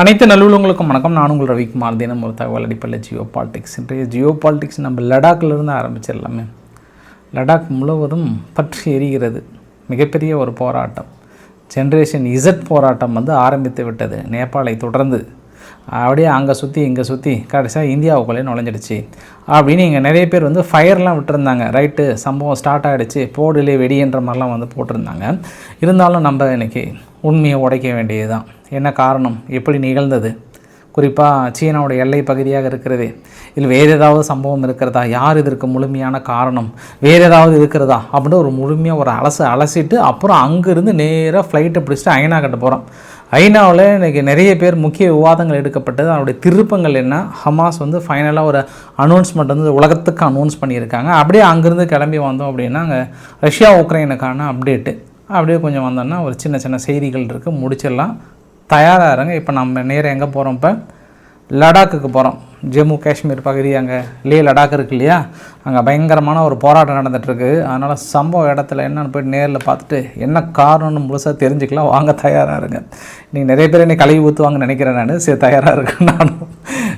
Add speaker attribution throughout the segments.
Speaker 1: அனைத்து நல்லுள்ளவங்களுக்கும் வணக்கம். நான் உங்கள் ரவிக்குமார் தினம் ஒரு தகவல் அடிப்படையில் ஜியோ பாலிடிக்ஸ். இன்றைய ஜியோ பாலிடிக்ஸ் நம்ம லடாக்லேருந்து ஆரம்பிச்சிடலாமே. லடாக் முழுவதும் பற்றி எரிகிறது. மிகப்பெரிய ஒரு போராட்டம். ஜென்ரேஷன் இசட் போராட்டம் வந்து ஆரம்பித்து விட்டது. நேபாளை தொடர்ந்து. அப்படியே அங்கே சுற்றி இங்கே சுற்றி கடைசியாக இந்தியாவுக்குள்ளே நுழைஞ்சிடுச்சு. அப்படின்னு இங்கே நிறைய பேர் வந்து ஃபயர்லாம் விட்டுருந்தாங்க. ரைட்டு சம்பவம் ஸ்டார்ட் ஆகிடுச்சு போடிலே வெடின்ற மாதிரிலாம் வந்து போட்டிருந்தாங்க. இருந்தாலும் நம்ம இன்றைக்கி உண்மையை உடைக்க வேண்டியது தான் என்ன காரணம்? எப்படி நிகழ்ந்தது? குறிப்பாக சீனாவோட எல்லை பகுதியாக இருக்கிறது. இதில் வேறு ஏதாவது சம்பவம் இருக்கிறதா? யார் இதற்கு முழுமையான காரணம்? வேறு ஏதாவது இருக்கிறதா? அப்படின்னு ஒரு முழுமையாக ஒரு அலசு அலசிட்டு அப்புறம் அங்கேருந்து நேராக ஃப்ளைட்டை பிடிச்சிட்டு ஐநா கட்ட போகிறோம் ஐநாவில் இன்றைக்கி நிறைய பேர் முக்கிய விவாதங்கள் எடுக்கப்பட்டது. அதனுடைய திருப்பங்கள் என்ன? ஹமாஸ் வந்து ஃபைனலாக ஒரு அனௌன்ஸ்மெண்ட் வந்து உலகத்துக்கு அனௌன்ஸ் பண்ணியிருக்காங்க. அப்படியே அங்கேருந்து கிளம்பி வந்தோம் அப்படின்னா அங்கே ரஷ்யா உக்ரைனுக்கான அப்டேட்டு அப்படியே கொஞ்சம் வந்தோன்னா ஒரு சின்ன சின்ன செய்திகள் இருக்குது முடிச்சிடலாம். தயாராக இருங்க. இப்போ நம்ம நேராக எங்கே போகிறோம் இப்போ? லடாக்குக்கு போகிறோம் ஜம்மு காஷ்மீர் பகுதி அங்கே லே லடாக் இருக்கு இல்லையா? அங்கே பயங்கரமான ஒரு போராட்டம் நடந்துகிட்ருக்கு அதனால் சம்பவ இடத்துல என்னென்னு போய் நேரில் பார்த்துட்டு என்ன காரணம்னு முழுசாக தெரிஞ்சுக்கலாம். வாங்க தயாராக இருங்க. நீங்கள் நிறைய பேர் என்னை கழுவி ஊற்றுவாங்கன்னு நினைக்கிறேன் நான். சரி தயாராக இருக்கேன் நானும்.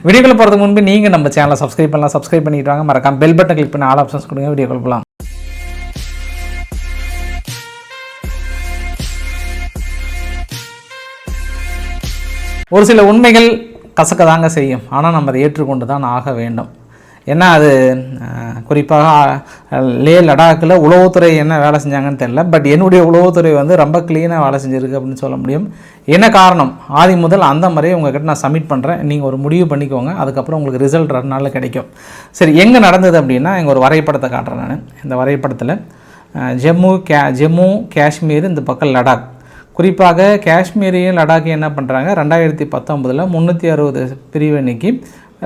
Speaker 1: வீடியோக்கள் போகிறதுக்கு முன்பு நீங்கள் நம்ம சேனலை சப்ஸ்கிரைப் பண்ணலாம். சப்ஸ்கிரைப் பண்ணிட்டு வாங்க. மறக்காம பெல் பட்டன் கிளிக் பண்ணி ஆல் ஆப்ஷன்ஸ் கொடுங்க. வீடியோ போகலாம் ஒரு சில உண்மைகள் கசக்க தாங்க செய்யும். ஆனால் நம்ம அதை ஏற்றுக்கொண்டு தான் ஆக வேண்டும். ஏன்னா அது? குறிப்பாக லே லடாக்கில் உளவுத்துறை என்ன வேலை செஞ்சாங்கன்னு தெரில பட் என்னுடைய உளவுத்துறை வந்து ரொம்ப க்ளீனாக வேலை செஞ்சுருக்கு அப்படின்னு சொல்ல முடியும். என்ன காரணம்? ஆதி முதல் அந்த முறையை உங்கள்கிட்ட நான் சப்மிட் பண்ணுறேன் நீங்கள் ஒரு முடிவு பண்ணிக்கோங்க. அதுக்கப்புறம் உங்களுக்கு ரிசல்ட் ரெண்டு நாளில் கிடைக்கும். சரி எங்கே நடந்தது அப்படின்னா இங்கே ஒரு வரைபடத்தை காட்டுறேன் நான். இந்த வரைபடத்தில் ஜம்மு கே ஜம்மு காஷ்மீர் இந்த பக்கம் லடாக். குறிப்பாக காஷ்மீரையும் லடாக்கையும் என்ன பண்ணுறாங்க ரெண்டாயிரத்தி பத்தொம்பதில் முந்நூற்றி அறுபது பிரிவு நீக்கி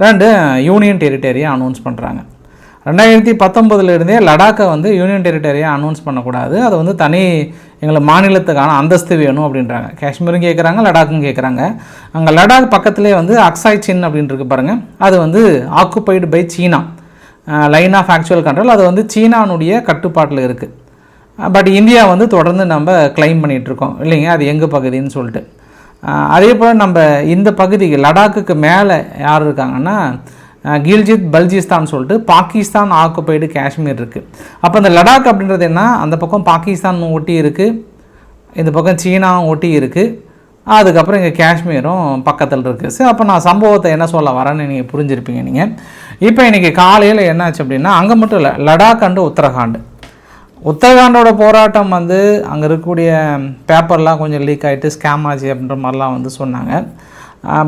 Speaker 1: ரெண்டு யூனியன் டெரிட்டரியை அனௌன்ஸ் பண்ணுறாங்க ரெண்டாயிரத்தி பத்தொம்பதுலேருந்தே லடாக்கை வந்து யூனியன் டெரிட்டரியாக அனௌன்ஸ் பண்ணக்கூடாது. அது வந்து தனி எங்களை மாநிலத்துக்கான அந்தஸ்து வேணும் அப்படின்றாங்க. காஷ்மீரும் கேட்குறாங்க லடாக்கும் கேட்குறாங்க அங்கே லடாக் பக்கத்துலேயே வந்து அக்சாய் சின் அப்படின்ட்டு பாருங்கள் அது வந்து occupied by China. Line of actual control அது வந்து சீனானுடைய கட்டுப்பாட்டில் இருக்குது பட் இந்தியா வந்து தொடர்ந்து நம்ம கிளைம் பண்ணிகிட்ருக்கோம் இல்லைங்க? அது எங்கள் பகுதின்னு சொல்லிட்டு. அதே போல் நம்ம இந்த பகுதிக்கு லடாக்குக்கு மேலே யார் இருக்காங்கன்னா கில்ஜித் பல்ஜிஸ்தான் சொல்லிட்டு பாகிஸ்தான் ஆக்குப்பைடு காஷ்மீர் இருக்குது அப்போ இந்த லடாக் அப்படின்றது என்ன? அந்த பக்கம் பாகிஸ்தான் ஒட்டி இருக்குது இந்த பக்கம் சீனாவும் ஒட்டி இருக்குது அதுக்கப்புறம் இங்கே காஷ்மீரும் பக்கத்தில் இருக்குது சரி அப்போ நான் சம்பவத்தை என்ன சொல்ல வரேன்னு நீங்கள் புரிஞ்சிருப்பீங்க நீங்கள் இப்போ இன்றைக்கி காலையில் என்னாச்சு அப்படின்னா அங்கே மட்டும் இல்லை லடாக் அண்டு உத்தரகாண்ட். உத்தரகாண்டோட போராட்டம் வந்து அங்கே இருக்கக்கூடிய பேப்பர்லாம் கொஞ்சம் லீக் ஆகிட்டு ஸ்கேம் ஆச்சு அப்படின்ற மாதிரிலாம் வந்து சொன்னாங்க.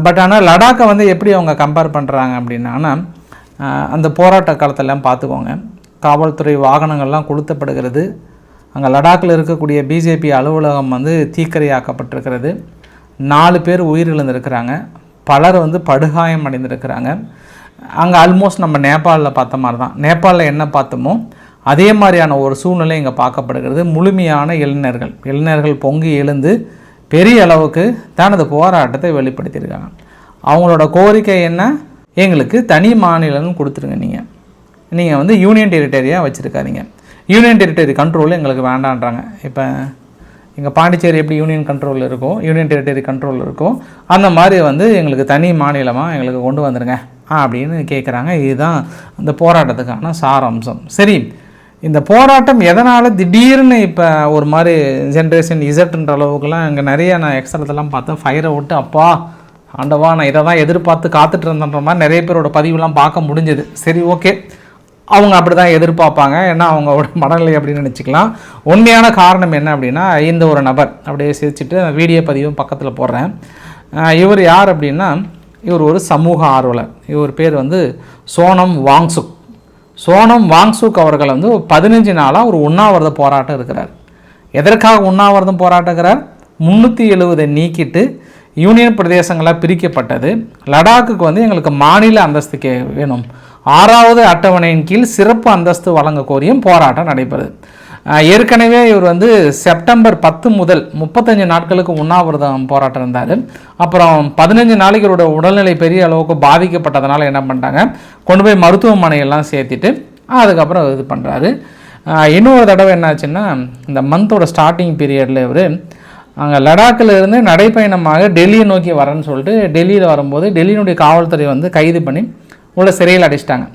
Speaker 1: பட் ஆனால் லடாக்கை வந்து எப்படி அவங்க கம்பேர் பண்ணுறாங்க அப்படின்னா அந்த போராட்ட காலத்தெல்லாம் பார்த்துக்கோங்க. காவல்துறை வாகனங்கள்லாம் கொளுத்தப்படுகிறது. அங்கே லடாக்கில் இருக்கக்கூடிய பிஜேபி அலுவலகம் வந்து தீக்கிரையாக்கப்பட்டிருக்கிறது. நாலு பேர் உயிரிழந்திருக்கிறாங்க. பலர் வந்து படுகாயம் அடைந்திருக்கிறாங்க அங்கே ஆல்மோஸ்ட் நம்ம நேபாளில் பார்த்த மாதிரி தான் நேபாளில் என்ன பார்த்தோமோ அதே மாதிரியான ஒரு சூழ்நிலை இங்கே பார்க்கப்படுகிறது. முழுமையான இளைஞர்கள் இளைஞர்கள் பொங்கி எழுந்து பெரிய அளவுக்கு தனது போராட்டத்தை வெளிப்படுத்தியிருக்காங்க. அவங்களோட கோரிக்கை என்ன? எங்களுக்கு தனி மாநிலம் கொடுத்துருங்க நீங்கள் நீங்கள் வந்து யூனியன் டெரிட்டரியாக வச்சுருக்காதீங்க. யூனியன் டெரிட்டரி கண்ட்ரோல் எங்களுக்கு வேண்டான்றாங்க. இப்போ எங்கள் பாண்டிச்சேரி எப்படி யூனியன் கண்ட்ரோலில் இருக்கும்? யூனியன் டெரிட்டரி கண்ட்ரோலில் இருக்கும். அந்த மாதிரி வந்து எங்களுக்கு தனி மாநிலமாக எங்களுக்கு கொண்டு வந்துடுங்க அப்படின்னு கேட்குறாங்க இதுதான் இந்த போராட்டத்துக்கான சாராம்சம். சரி இந்த போராட்டம் எதனால் திடீர்னு இப்போ ஒரு மாதிரி ஜென்ரேஷன் இசட்ன்ற அளவுக்குலாம் இங்கே நிறைய நான் எக்ஸ்ட்ரத்தெல்லாம் பார்த்தேன் ஃபயரை விட்டு அப்பா ஆண்டவா நான் இதை தான் எதிர்பார்த்து காத்துட்டு இருந்தன்ற மாதிரி நிறைய பேரோட பதிவுலாம் பார்க்க முடிஞ்சது. சரி ஓகே அவங்க அப்படி தான் எதிர்பார்ப்பாங்க. ஏன்னா அவங்களோட மனநிலை அப்படின்னு நினச்சிக்கலாம். உண்மையான காரணம் என்ன அப்படின்னா இந்த ஒரு நபர் அப்படியே சிரிச்சுட்டு வீடியோ பதிவும் பக்கத்தில் போடுறேன். இவர் யார் அப்படின்னா இவர் ஒரு சமூக ஆர்வலர். இவர் பேர் வந்து சோனம் வாங்சுக் சோனம் வாங்சூக் அவர்கள் வந்து பதினஞ்சு நாளாக ஒரு உண்ணாவிரத போராட்டம் இருக்கிறார். எதற்காக உண்ணாவிரதம் போராட்டுகிறார் முந்நூற்றி எழுவதை நீக்கிட்டு யூனியன் பிரதேசங்களாக பிரிக்கப்பட்டது. லடாக்குக்கு வந்து எங்களுக்கு மாநில அந்தஸ்து கே வேணும். ஆறாவது அட்டவணையின் கீழ் சிறப்பு அந்தஸ்து வழங்க கோரியும் போராட்டம் நடைபெறுது. ஏற்கனவே இவர் வந்து செப்டம்பர் பத்து முதல் முப்பத்தஞ்சு நாட்களுக்கு உண்ணாவிரதம் போராட்டம் இருந்தார் அப்புறம் பதினஞ்சு நாளைக்கு இவரோட உடல்நிலை பெரிய அளவுக்கு பாதிக்கப்பட்டதுனால என்ன பண்ணிட்டாங்க? கொண்டு போய் மருத்துவமனையெல்லாம் சேர்த்துட்டு அதுக்கப்புறம் இது பண்ணுறாரு இன்னொரு தடவை என்னாச்சுன்னா இந்த மந்தோட ஸ்டார்டிங் பீரியடில் இவர் அங்கே லடாக்கில் இருந்து நடைப்பயணமாக டெல்லியை நோக்கி வரேன்னு சொல்லிட்டு டெல்லியில் வரும்போது டெல்லியினுடைய காவல்துறை வந்து கைது பண்ணி உள்ள சிறையில் அடிச்சிட்டாங்க.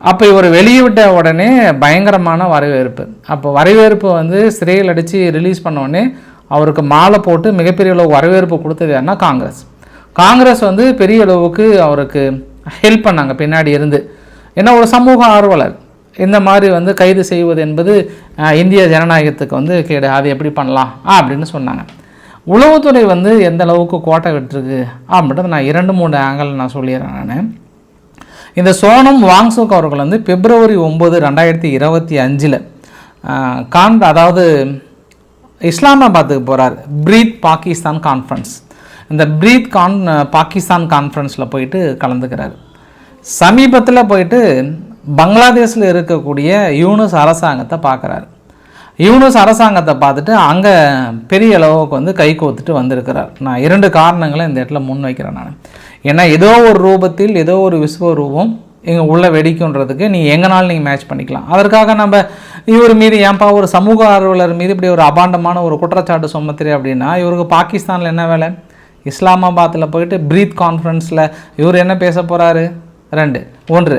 Speaker 1: அப்போ இவர் வெளியிட்ட உடனே பயங்கரமான வரவேற்பு. அப்போ வரவேற்பு வந்து சிறையில் அடித்து ரிலீஸ் பண்ண உடனே அவருக்கு மாலை போட்டு மிகப்பெரிய அளவு வரவேற்பு கொடுத்தது யாருன்னா காங்கிரஸ். காங்கிரஸ் வந்து பெரிய அளவுக்கு அவருக்கு ஹெல்ப் பண்ணாங்க பின்னாடி இருந்து. ஏன்னா ஒரு சமூக ஆர்வலர். இந்த மாதிரி வந்து கைது செய்வது என்பது இந்திய ஜனநாயகத்துக்கு வந்து கேடு. அது எப்படி பண்ணலாம்? அப்படின்னு சொன்னாங்க. உளவுத்துறை வந்து எந்த அளவுக்கு கோட்டை விட்டுருக்கு? அப்படின்றத நான் இரண்டு மூணு ஆங்கிள் நான் சொல்லிடுறேன் நான். இந்த சோனம் வாங்சுக் அவர்கள் வந்து பிப்ரவரி ஒம்பது ரெண்டாயிரத்தி இருபத்தி அஞ்சில் கான் அதாவது இஸ்லாமாபாத்துக்கு போகிறார் பிரீத் பாகிஸ்தான் கான்ஃபரன்ஸ். இந்த பிரீத் கான் பாகிஸ்தான் கான்ஃபரன்ஸில் போயிட்டு கலந்துக்கிறார். சமீபத்தில் போயிட்டு பங்களாதேஷில் இருக்கக்கூடிய யூனுஸ் அரசாங்கத்தை பார்க்குறாரு. யூனுஸ் அரசாங்கத்தை பார்த்துட்டு அங்கே பெரிய அளவுக்கு வந்து கை கோத்துட்டு வந்திருக்கிறார். நான் இரண்டு காரணங்களை இந்த இடத்துல முன் வைக்கிறேன் நான். ஏன்னா ஏதோ ஒரு ரூபத்தில் ஏதோ ஒரு விஸ்வரூபம் இங்கே உள்ளே வெடிக்குன்றதுக்கு நீங்கள் எங்கனாலும் நீங்கள் மேட்ச் பண்ணிக்கலாம். அதற்காக நம்ம இவர் மீது ஏன்பா ஒரு சமூக ஆர்வலர் மீது இப்படி ஒரு அபாண்டமான ஒரு குற்றச்சாட்டு சுமத்துறே அப்படின்னா இவருக்கு பாகிஸ்தானில் என்ன வேலை? இஸ்லாமாபாத்தில் போயிட்டு பிரீத் கான்ஃபரன்ஸில் இவர் என்ன பேச போகிறாரு ரெண்டு. ஒன்று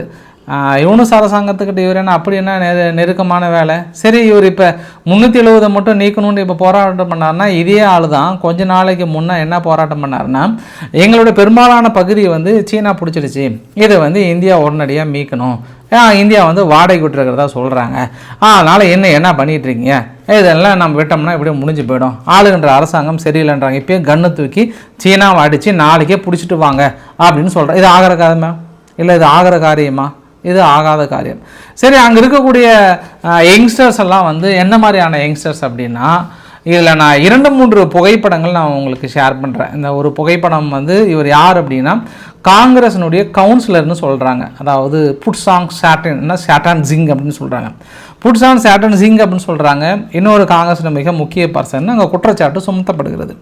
Speaker 1: யூனுஸ் அரசாங்கத்துக்கிட்ட இவர் என்ன அப்படி என்ன நெரு நெருக்கமான வேலை? சரி இவர் இப்போ முந்நூற்றி எழுபதை மட்டும் நீக்கணும்னு இப்போ போராட்டம் பண்ணார்னா இதே ஆள் தான் கொஞ்ச நாளைக்கு முன்னே என்ன போராட்டம் பண்ணாருன்னா எங்களோட பெரும்பாலான பகுதியை வந்து சீனா பிடிச்சிடுச்சு. இதை வந்து இந்தியா உடனடியாக மீட்கணும். இந்தியா வந்து வாடகை விட்டுருக்கிறதா சொல்கிறாங்க அதனால் என்ன என்ன பண்ணிகிட்ருக்கீங்க இருக்கீங்க இதெல்லாம் நம்ம விட்டோம்னா இப்படியே முடிஞ்சு போயிடும். ஆளுகின்ற அரசாங்கம் சரியில்லைன்றாங்க. இப்போயும் கண்ணு தூக்கி சீனாவை அடித்து நாளைக்கே பிடிச்சிட்டு வாங்க அப்படின்னு சொல்கிறேன் இது ஆகிற காரியமா? இல்லை இது ஆகிற காரியமா? இது ஆகாத காரியம். சரி அங்கே இருக்கக்கூடிய யங்ஸ்டர்ஸ் எல்லாம் வந்து என்ன மாதிரியான யங்ஸ்டர்ஸ் அப்படின்னா இதில் நான் இரண்டு மூன்று புகைப்படங்கள் நான் உங்களுக்கு ஷேர் பண்ணுறேன் இந்த ஒரு புகைப்படம் வந்து இவர் யார் அப்படின்னா காங்கிரஸினுடைய கவுன்சிலர்னு சொல்கிறாங்க அதாவது புட்சாங் சாட்டன் சாட்டான் ஜிங் அப்படின்னு சொல்கிறாங்க புட்சாங் சாட்டன் ஜிங் அப்படின்னு சொல்கிறாங்க இன்னொரு காங்கிரஸில் மிக முக்கிய பர்சன் அங்கே குற்றச்சாட்டு சுமத்தப்படுகிறது.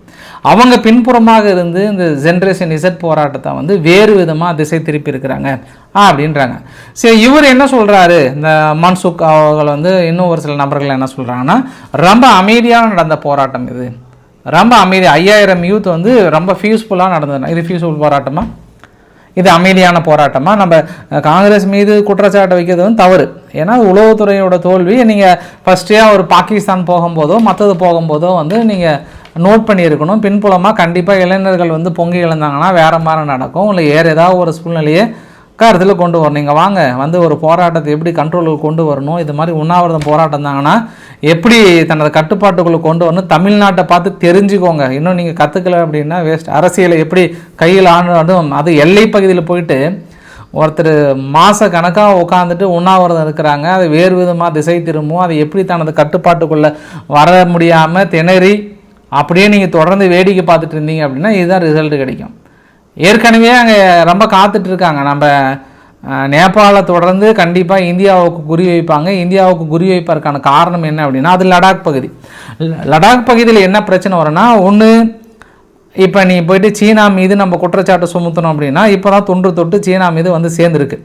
Speaker 1: அவங்க பின்புறமாக இருந்து இந்த ஜென்ரேஷன் இசட் போராட்டத்தை வந்து வேறு விதமாக திசை திருப்பி இருக்கிறாங்க அப்படின்றாங்க. சரி இவர் என்ன சொல்கிறாரு இந்த மன்சுக் அவர்கள் வந்து இன்னும் ஒரு சில நபர்கள் என்ன சொல்கிறாங்கன்னா ரொம்ப அமைதியாக நடந்த போராட்டம் இது. ரொம்ப அமைதி. ஐயாயிரம் யூத் வந்து ரொம்ப ஃபியூஸ்ஃபுல்லாக நடந்தது. இது ஃபியூஸ்ஃபுல் போராட்டமாக இது அமைதியான போராட்டமாக நம்ம காங்கிரஸ் மீது குற்றச்சாட்டு வைக்கிறது வந்து தவறு. ஏன்னா உளவுத்துறையோட தோல்வி நீங்கள் ஃபஸ்ட்டே ஒரு பாகிஸ்தான் போகும்போதோ மற்றது போகும்போதோ வந்து நீங்கள் நோட் பண்ணியிருக்கணும். பின்புலமாக கண்டிப்பாக இளைஞர்கள் வந்து பொங்கி இழந்தாங்கன்னா வேறு மாதிரி நடக்கும். இல்லை வேறு ஏதாவது ஒரு சூழ்நிலையை கருத்தில் கொண்டு வரணும். நீங்கள் வாங்க வந்து ஒரு போராட்டத்தை எப்படி கண்ட்ரோலுக்கு கொண்டு வரணும்? இது மாதிரி உண்ணாவிரதம் போராட்டம் தாங்கன்னா எப்படி தனது கட்டுப்பாட்டுக்குள்ளே கொண்டு வரணும்? தமிழ்நாட்டை பார்த்து தெரிஞ்சுக்கோங்க. இன்னும் நீங்கள் கற்றுக்கல அப்படின்னா வேஸ்ட் அரசியலை எப்படி கையில் ஆண்டும் அது எல்லை பகுதியில் போயிட்டு ஒருத்தர் மாத கணக்காக உட்காந்துட்டு உண்ணாவிரதம் இருக்கிறாங்க. அது வேறு விதமாக திசை திரும்பும். அது எப்படி தனது கட்டுப்பாட்டுக்குள்ளே வர முடியாமல் திணறி அப்படியே நீங்கள் தொடர்ந்து வேடிக்கை பார்த்துட்டு இருந்தீங்க அப்படின்னா இதுதான் ரிசல்ட் கிடைக்கும். ஏற்கனவே அங்கே ரொம்ப காத்துட்டு இருக்காங்க. நம்ம நேபாள தொடர்ந்து கண்டிப்பாக இந்தியாவுக்கு குறி வைப்பாங்க. இந்தியாவுக்கு குறி வைப்பதற்கான காரணம் என்ன அப்படின்னா அது லடாக் பகுதி. லடாக் பகுதியில் என்ன பிரச்சனை வரும்னா ஒன்று இப்போ நீ போயிட்டு சீனா மீது நம்ம குற்றச்சாட்டு சுமத்தணும் அப்படின்னா இப்போ தான் தொன்று தொட்டு சீனா மீது வந்து சேர்ந்துருக்கு.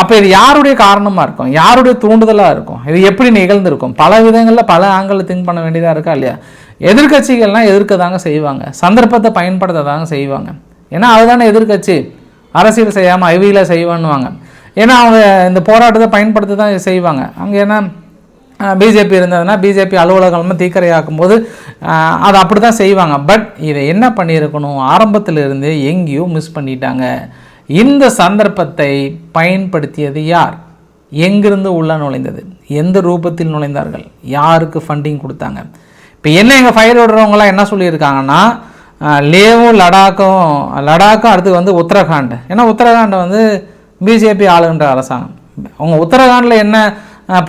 Speaker 1: அப்போ இது யாருடைய காரணமாக இருக்கும்? யாருடைய தூண்டுதலாக இருக்கும்? இது எப்படி நிகழ்ந்திருக்கும்? பல விதங்களில் பல ஆங்கிளில் திங்க் பண்ண வேண்டியதாக இருக்கா இல்லையா? எதிர்க்கட்சிகள்லாம் எதிர்க்க தாங்க செய்வாங்க. சந்தர்ப்பத்தை பயன்படுத்த தாங்க செய்வாங்க. ஏன்னா அதுதானே எதிர்க்கட்சி. அரசியல் செய்யாமல் ஐவியில் செய்வான்னுவாங்க. ஏன்னா அவங்க இந்த போராட்டத்தை பயன்படுத்தி தான் செய்வாங்க. அங்கே ஏன்னா பிஜேபி இருந்ததுன்னா பிஜேபி அலுவலகமாக தீக்கரையாக்கும் போது அதை அப்படி தான் செய்வாங்க. பட் இதை என்ன பண்ணியிருக்கணும்? ஆரம்பத்தில் இருந்தே எங்கேயோ மிஸ் பண்ணிட்டாங்க. இந்த சந்தர்ப்பத்தை பயன்படுத்தியது யார்? எங்கிருந்து உள்ளே நுழைந்தது? எந்த ரூபத்தில் நுழைந்தார்கள்? யாருக்கு ஃபண்டிங் கொடுத்தாங்க? இப்போ என்ன எங்கள் ஃபயர் விடுறவங்களாம் என்ன சொல்லியிருக்காங்கன்னா லேவும் லடாக்கும் லடாக்கும் அடுத்து வந்து உத்தரகாண்ட். ஏன்னா உத்தரகாண்ட் வந்து பிஜேபி ஆளுன்ற அரசாங்கம். அவங்க உத்தரகாண்டில் என்ன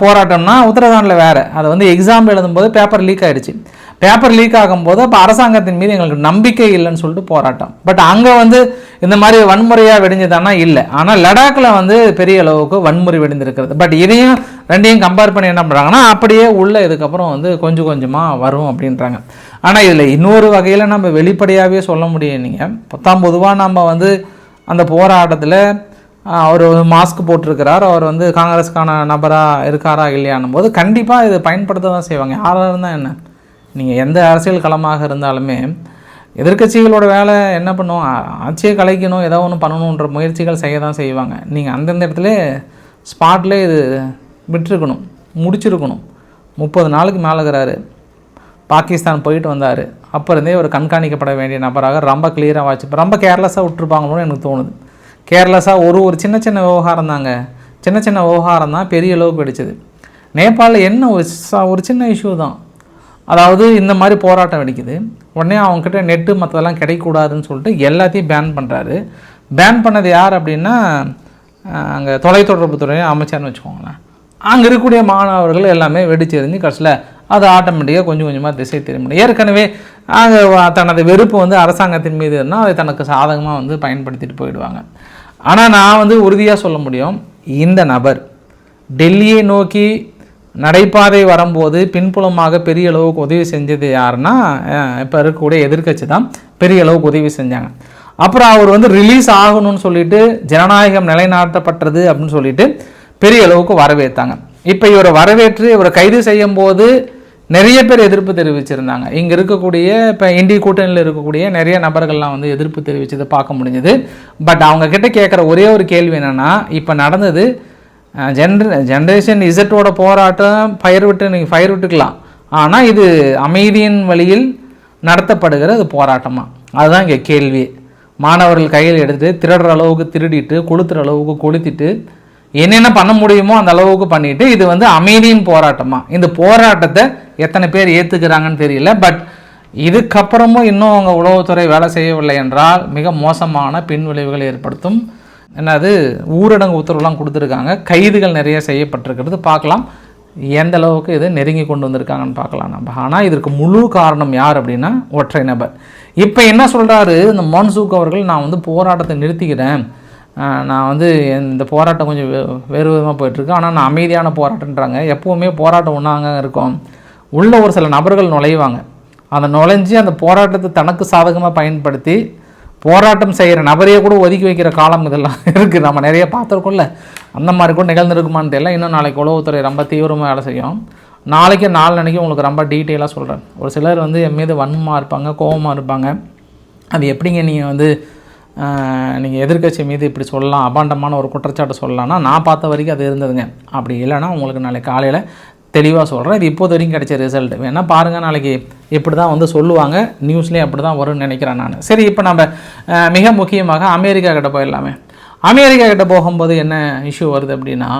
Speaker 1: போராட்டம்னா உத்தரகாண்டில் வேறு. அது வந்து எக்ஸாம் எழுதும்போது பேப்பர் லீக் ஆகிடுச்சு பேப்பர் லீக் ஆகும்போது அப்போ அரசாங்கத்தின் மீது எங்களுக்கு நம்பிக்கை இல்லைன்னு சொல்லிட்டு போராட்டம். பட் அங்கே வந்து இந்த மாதிரி வன்முறையாக வெடிஞ்சதானா இல்லை. ஆனால் லடாக்கில் வந்து பெரிய அளவுக்கு வன்முறை வெடிந்திருக்கிறது. பட் இதையும் ரெண்டையும் கம்பேர் பண்ணி என்ன பண்ணுறாங்கன்னா அப்படியே உள்ளே இதுக்கப்புறம் வந்து கொஞ்சம் கொஞ்சமாக வரும் அப்படின்றாங்க. ஆனால் இதில் இன்னொரு வகையில் நம்ம வெளிப்படையாகவே சொல்ல முடியும் நீங்கள் பத்தாம் பொதுவாக நம்ம வந்து அந்த போராட்டத்தில் அவர் மாஸ்க் போட்டிருக்கிறார். அவர் வந்து காங்கிரஸ்க்கான நபராக இருக்காரா இல்லையானும் போது கண்டிப்பாக இதை பயன்படுத்த தான் செய்வாங்க. யாராக இருந்தால் என்ன? நீங்கள் எந்த அரசியல் களமாக இருந்தாலுமே எதிர்க்கட்சிகளோட வேலை என்ன பண்ணும் ஆட்சியை கலைக்கணும் ஏதோ ஒன்று பண்ணணுன்ற முயற்சிகள் செய்ய தான் செய்வாங்க. நீங்கள் அந்தந்த இடத்துல ஸ்பாட்லேயே இது விட்டுருக்கணும் முடிச்சிருக்கணும். முப்பது நாளுக்கு மேலே இருக்கிறாரு. பாகிஸ்தான் போயிட்டு வந்தார். அப்போ இருந்தே ஒரு கண்காணிக்கப்பட வேண்டிய நபராக ரொம்ப கிளியராக வாச்சு. ரொம்ப கேர்லெஸ்ஸாக விட்டுருப்பாங்களோன்னு எனக்கு தோணுது. கேர்லெஸ்ஸாக ஒரு ஒரு சின்ன சின்ன விவகாரம் தாங்க. சின்ன சின்ன விவகாரம் தான் பெரிய அளவுக்கு வெடிச்சது. நேபாளில் என்ன ஒரு ஒரு சின்ன இஷ்யூ தான். அதாவது இந்த மாதிரி போராட்டம் வெடிக்குது. உடனே அவங்கக்கிட்ட நெட்டு மற்றதெல்லாம் கிடைக்கக்கூடாதுன்னு சொல்லிட்டு எல்லாத்தையும் பேன் பண்ணுறாரு பேன் பண்ணது யார் அப்படின்னா அங்கே தொலைத்தொடர்புத்துறை அமைச்சர்னு வச்சுக்கோங்களேன். அங்கே இருக்கக்கூடிய மாணவர்கள் எல்லாமே வெடிச்சு எறிஞ்சு கடைசியில் அது ஆட்டோமேட்டிக்காக கொஞ்சம் கொஞ்சமாக திசை திரும்பணும் ஏற்கனவே அங்கே தனது வெறுப்பு வந்து அரசாங்கத்தின் மீது இருந்தால் அதை தனக்கு சாதகமாக வந்து பயன்படுத்திட்டு போயிடுவாங்க. ஆனால் நான் வந்து உறுதியாக சொல்ல முடியும் இந்த நபர் டெல்லியை நோக்கி நடைபாதை வரும்போது பின்புலமாக பெரிய அளவுக்கு உதவி செஞ்சது யாருன்னா இப்போ இருக்கக்கூடிய எதிர்க்கட்சி தான் பெரிய அளவுக்கு உதவி செஞ்சாங்க. அப்புறம் அவர் வந்து ரிலீஸ் ஆகணும்னு சொல்லிட்டு ஜனநாயகம் நிலைநாட்டப்பட்டது அப்படின்னு சொல்லிட்டு பெரிய அளவுக்கு வரவேற்றாங்க. இப்போ இவரை வரவேற்று இவரை கைது செய்யும் போது நிறைய பேர் எதிர்ப்பு தெரிவிச்சிருந்தாங்க. இங்கே இருக்கக்கூடிய இப்போ இந்திய கூட்டணியில் இருக்கக்கூடிய நிறைய நபர்கள்லாம் வந்து எதிர்ப்பு தெரிவித்ததை பார்க்க முடிஞ்சது. பட் அவங்கக்கிட்ட கேட்குற ஒரே ஒரு கேள்வி என்னென்னா இப்போ நடந்தது ஜென்ர ஜென்ரேஷன் இசட்டோட போராட்டம் ஃபயர் விட்டு நீங்கள் ஃபயர் விட்டுக்கலாம். ஆனால் இது அமைதியின் வழியில் நடத்தப்படுகிற அது போராட்டமாக அதுதான் இங்கே கேள்வி. மாணவர்கள் கையில் எடுத்து திருடுற அளவுக்கு திருடிட்டு கொளுத்துற அளவுக்கு கொளுத்திட்டு என்னென்ன பண்ண முடியுமோ அந்த அளவுக்கு பண்ணிட்டு இது வந்து அமைதியின் போராட்டமாக இந்த போராட்டத்தை எத்தனை பேர் ஏற்றுக்கிறாங்கன்னு தெரியல. பட் இதுக்கப்புறமும் இன்னும் அவங்க உளவுத்துறை வேலை செய்யவில்லை என்றால் மிக மோசமான பின் விளைவுகளை ஏற்படுத்தும். என்னது? ஊரடங்கு உத்தரவுலாம் கொடுத்துருக்காங்க. கைதுகள் நிறைய செய்யப்பட்டிருக்கிறது. பார்க்கலாம். எந்த அளவுக்கு இதை நெருங்கி கொண்டு வந்திருக்காங்கன்னு பார்க்கலாம் நம்ம. ஆனால் இதற்கு முழு காரணம் யார் அப்படின்னா ஒற்றை நபர். இப்போ என்ன சொல்கிறாரு இந்த மான்சூக் அவர்கள் நான் வந்து போராட்டத்தை நிறுத்திக்கிறேன். நான் வந்து இந்த போராட்டம் கொஞ்சம் வேறு விதமாக போயிட்டுருக்கு. ஆனால் நான் அமைதியான போராட்டம்ன்றாங்க. எப்போவுமே போராட்டம் ஒன்றாங்க இருக்கும். உள்ள ஒரு சில நபர்கள் நுழைவாங்க. அந்த நுழைஞ்சு அந்த போராட்டத்தை தனக்கு சாதகமாக பயன்படுத்தி போராட்டம் செய்கிற நபரையே கூட ஒதுக்கி வைக்கிற காலம் இதெல்லாம் இருக்குது நம்ம நிறைய பார்த்துருக்கோம்ல. அந்த மாதிரி கூட நிகழ்ந்துருக்குமான்னு தெரியல. இன்னும் நாளைக்கு உளவுத்துறை ரொம்ப தீவிரமாக வேலை செய்யும். நாளைக்கு நாளன்னைக்கு உங்களுக்கு ரொம்ப டீட்டெயிலாக சொல்கிறேன் ஒரு சிலர் வந்து என் மீது வன்மமாக இருப்பாங்க கோபமாக இருப்பாங்க. அது எப்படிங்க நீங்கள் வந்து நீங்கள் எதிர்க்கட்சி மீது இப்படி சொல்லலாம் அபாண்டமான ஒரு குற்றச்சாட்டு சொல்லலாம்னா நான் பார்த்த வரைக்கும் அது இருந்ததுங்க. அப்படி இல்லைன்னா உங்களுக்கு நாளைக்கு காலையில் தெளிவாக சொல்கிறேன் இது இப்போது வரைக்கும் கிடைச்ச ரிசல்ட் வேணால் பாருங்கள் நாளைக்கு இப்படி தான் வந்து சொல்லுவாங்க. நியூஸ்லேயும் அப்படி தான் வரும்னு நினைக்கிறேன் நான். சரி இப்போ நம்ம மிக முக்கியமாக அமெரிக்கா கிட்ட போயிடலாமே. அமெரிக்கா கிட்ட போகும்போது என்ன இஷ்யூ வருது அப்படின்னா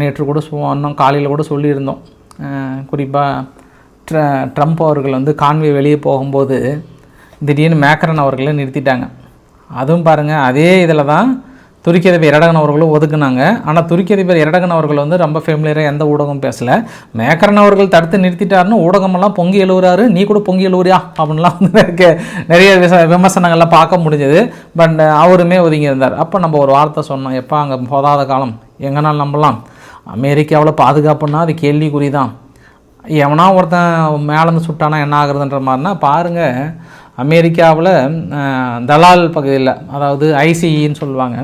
Speaker 1: நேற்று கூட சொன்னோம் காலையில் கூட சொல்லியிருந்தோம். குறிப்பாக ட்ர ட்ரம்ப் அவர்கள் வந்து கான்வே வெளியே போகும்போது திடீர்னு மேக்கரன் அவர்களை நிறுத்திட்டாங்க. அதுவும் பாருங்கள் அதே இதில் தான் துருக்கி அதிபர் இரடகன் அவர்களும் ஒதுக்குனாங்க. ஆனால் துருக்கி அதிபர் இரடகன் அவர்கள் வந்து ரொம்ப ஃபேமிலியராக எந்த ஊடகம் பேசலை. மேக்கரன் அவர்கள் தடுத்து நிறுத்திட்டாருன்னு ஊடகமெல்லாம் பொங்கி எழுவுறாரு. நீ கூட பொங்கி எழுவுறியா? அப்படின்லாம் வந்து நிறைய விச விமர்சனங்கள்லாம் பார்க்க முடிஞ்சது. பட் அவருமே ஒதுங்கி இருந்தார். அப்போ நம்ம ஒரு வார்த்தை சொன்னோம். எப்போ அங்கே போதாத காலம். எங்கனால் நம்பலாம். அமெரிக்காவில் பாதுகாப்புன்னா அது கேள்விக்குறி தான் எவனா ஒருத்தன் மேலேருந்து சுட்டானா என்ன ஆகுறதுன்ற மாதிரினா பாருங்கள் அமெரிக்காவில் தலால் பகுதியில் அதாவது ஐசிஇன்னு சொல்லுவாங்க.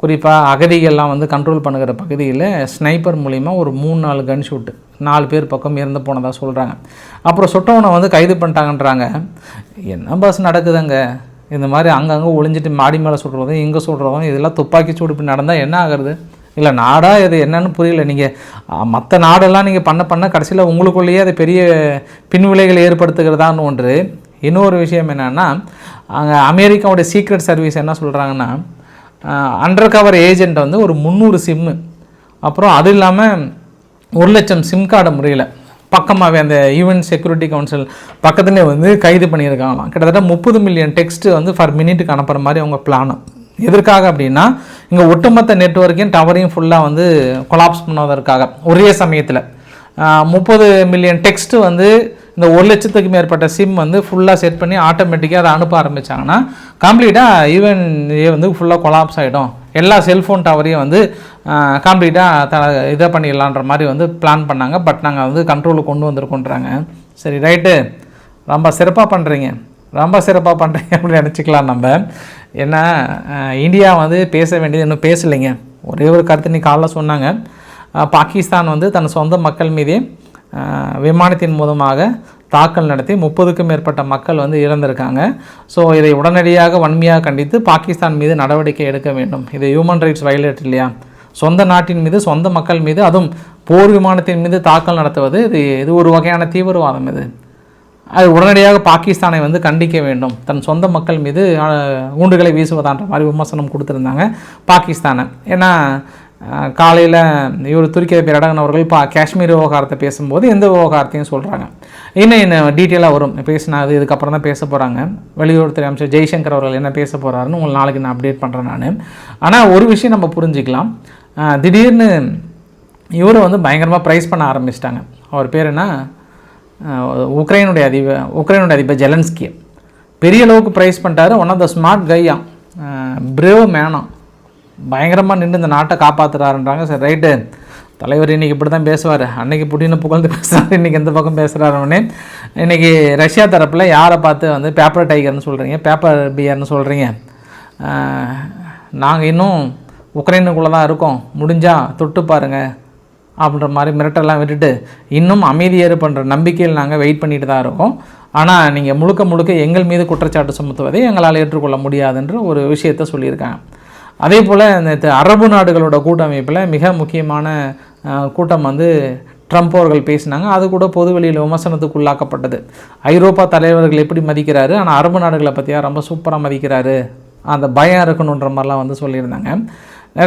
Speaker 1: குறிப்பாக அகதிகள்லாம் வந்து கண்ட்ரோல் பண்ணுகிற பகுதியில் ஸ்னைப்பர் மூலிமா ஒரு மூணு நாலு கன் ஷூட்டு நாலு பேர் பக்கம் இறந்து போனதாக சொல்கிறாங்க அப்புறம் சுட்டவனை வந்து கைது பண்ணிட்டாங்கன்றாங்க. என்ன பஸ் நடக்குதுங்க? இந்த மாதிரி அங்கங்கே ஒளிஞ்சிட்டு மாடி மேலே சுடுறதும் இங்கே சுடுறதும் இதெல்லாம் துப்பாக்கி சூடு இப்படி நடந்தால் என்ன ஆகுறது? இல்லை நாடாக இது என்னன்னு புரியல. நீங்கள் மற்ற நாடெல்லாம் நீங்கள் பண்ண பண்ண கடைசியில் உங்களுக்குள்ளேயே அது பெரிய பின்விளைகளை ஏற்படுத்துகிறதான்னு ஒன்று. இன்னொரு விஷயம் என்னென்னா அங்கே அமெரிக்காவுடைய சீக்ரெட் சர்வீஸ் என்ன சொல்கிறாங்கன்னா அண்டர் கவர் ஏஜென்ட் வந்து ஒரு முந்நூறு சிம்மு அப்புறம் அது இல்லாமல் ஒரு லட்சம் சிம் கார்டு முறையில் பக்கமாகவே அந்த யூஎன் செக்யூரிட்டி கவுன்சில் பக்கத்துலேயே வந்து கைது பண்ணியிருக்காங்களாம். கிட்டத்தட்ட முப்பது மில்லியன் டெக்ஸ்ட்டு வந்து ஃபர் மினிட்டுக்கு அனுப்புகிற மாதிரி அவங்க பிளானும் எதற்காக அப்படின்னா இங்கே ஒட்டுமொத்த நெட்வொர்க்கையும் டவரையும் ஃபுல்லாக வந்து கொலாப்ஸ் பண்ணுவதற்காக ஒரே சமயத்தில். முப்பது மில்லியன் டெக்ஸ்ட்டு வந்து இந்த ஒரு லட்சத்துக்கு மேற்பட்ட சிம் வந்து ஃபுல்லாக செட் பண்ணி ஆட்டோமேட்டிக்காக அதை அனுப்ப ஆரம்பித்தாங்கன்னா கம்ப்ளீட்டாக ஈவன் இது வந்து ஃபுல்லாக கொலாப்ஸ் ஆகிடும் எல்லா செல்ஃபோன் டவரையும் வந்து கம்ப்ளீட்டாக த இதை பண்ணிடலான்ற மாதிரி வந்து பிளான் பண்ணாங்க. பட் நாங்கள் வந்து கண்ட்ரோலுக்கு கொண்டு வந்திருக்கோன்றாங்க. சரி ரைட்டு ரொம்ப சிறப்பாக பண்ணுறீங்க ரொம்ப சிறப்பாக பண்ணுறீங்க அப்படின்னு நினச்சிக்கலாம் நம்ம. ஏன்னா இந்தியா வந்து பேச வேண்டியது இன்னும் பேசலைங்க. ஒரே ஒரு கருத்து நீ காலைல சொன்னாங்க. பாகிஸ்தான் வந்து தன் சொந்த மக்கள் மீதே விமானத்தின் மூலமாக தாக்கல் நடத்தி முப்பதுக்கும் மேற்பட்ட மக்கள் வந்து இறந்திருக்காங்க ஸோ இதை உடனடியாக வன்மையாக கண்டித்து பாகிஸ்தான் மீது நடவடிக்கை எடுக்க வேண்டும். இது ஹியூமன் ரைட்ஸ் வயலேட் இல்லையா? சொந்த நாட்டின் மீது சொந்த மக்கள் மீது அதுவும் போர் விமானத்தின் மீது தாக்கல் நடத்துவது இது இது ஒரு வகையான தீவிரவாதம் இது. அது உடனடியாக பாகிஸ்தானை வந்து கண்டிக்க வேண்டும். தன் சொந்த மக்கள் மீது ஊண்டுகளை வீசுவதான்ற மாதிரி விமர்சனம் கொடுத்துருந்தாங்க பாகிஸ்தானை. ஏன்னா காலையில் இவர் துருக்கிய பேர் அடங்கினவர்கள் அவர்கள் பா காஷ்மீர் விவகாரத்தை பேசும்போது எந்த விவகாரத்தையும் சொல்கிறாங்க இன்னும் என்ன டீட்டெயிலாக வரும்? பேசினா அது இதுக்கப்புறம் தான் பேச போகிறாங்க வெளியுறவுத்துறை அமைச்சர் ஜெய்சங்கர் அவர்கள் என்ன பேச போகிறாருன்னு உங்களுக்கு நாளைக்கு நான் அப்டேட் பண்ணுறேன் நான். ஆனால் ஒரு விஷயம் நம்ம புரிஞ்சுக்கலாம். திடீர்னு இவரை வந்து பயங்கரமாக ப்ரைஸ் பண்ண ஆரம்பிச்சிட்டாங்க. அவர் பேர் என்ன? உக்ரைனுடைய அதிபர் உக்ரைனுடைய அதிபர் ஜெலன்ஸ்கி. பெரிய அளவுக்கு ப்ரைஸ் பண்ணிட்டாரு. ஒன் ஆஃப் த ஸ்மார்ட் கையா பிரேவ் மேனாம் பயங்கரமாக நின்று இந்த நாட்டை காப்பாற்றுறாருன்றாங்க சரி ரைட்டு தலைவர் இன்றைக்கி இப்படி தான் பேசுவார். அன்றைக்கி புட்டின்னு புகழ்ந்து பேசுகிறார் இன்றைக்கி எந்த பக்கம் பேசுகிறாருன்னு இன்றைக்கி ரஷ்யா தரப்பில் யாரை பார்த்து வந்து பேப்பர் டைகர்னு சொல்கிறீங்க பேப்பர் பியர்னு சொல்கிறீங்க நாங்கள் இன்னும் உக்ரைனுக்குள்ளே தான் இருக்கோம். முடிஞ்சால் தொட்டு பாருங்கள் அப்படின்ற மாதிரி மிரட்டெல்லாம் விட்டுட்டு இன்னும் அமைதியேறு பண்ணுற நம்பிக்கையில் நாங்கள் வெயிட் பண்ணிட்டு தான் இருக்கோம். ஆனால் நீங்கள் முழுக்க முழுக்க எங்கள் மீது குற்றச்சாட்டு சுமத்துவதை எங்களால் ஏற்றுக்கொள்ள முடியாதுன்ற ஒரு விஷயத்த சொல்லியிருக்காங்க. அதே போல் இந்த அரபு நாடுகளோட கூட்டமைப்பில் மிக முக்கியமான கூட்டம் வந்து ட்ரம்ப் அவர்கள் பேசினாங்க. அது கூட பொதுவெளியில் விமர்சனத்துக்கு உள்ளாக்கப்பட்டது. ஐரோப்பா தலைவர்கள் எப்படி மதிக்கிறாரு? ஆனால் அரபு நாடுகளை பற்றியா ரொம்ப சூப்பராக மதிக்கிறாரு. அந்த பயம் இருக்கணுன்ற மாதிரிலாம் வந்து சொல்லியிருந்தாங்க.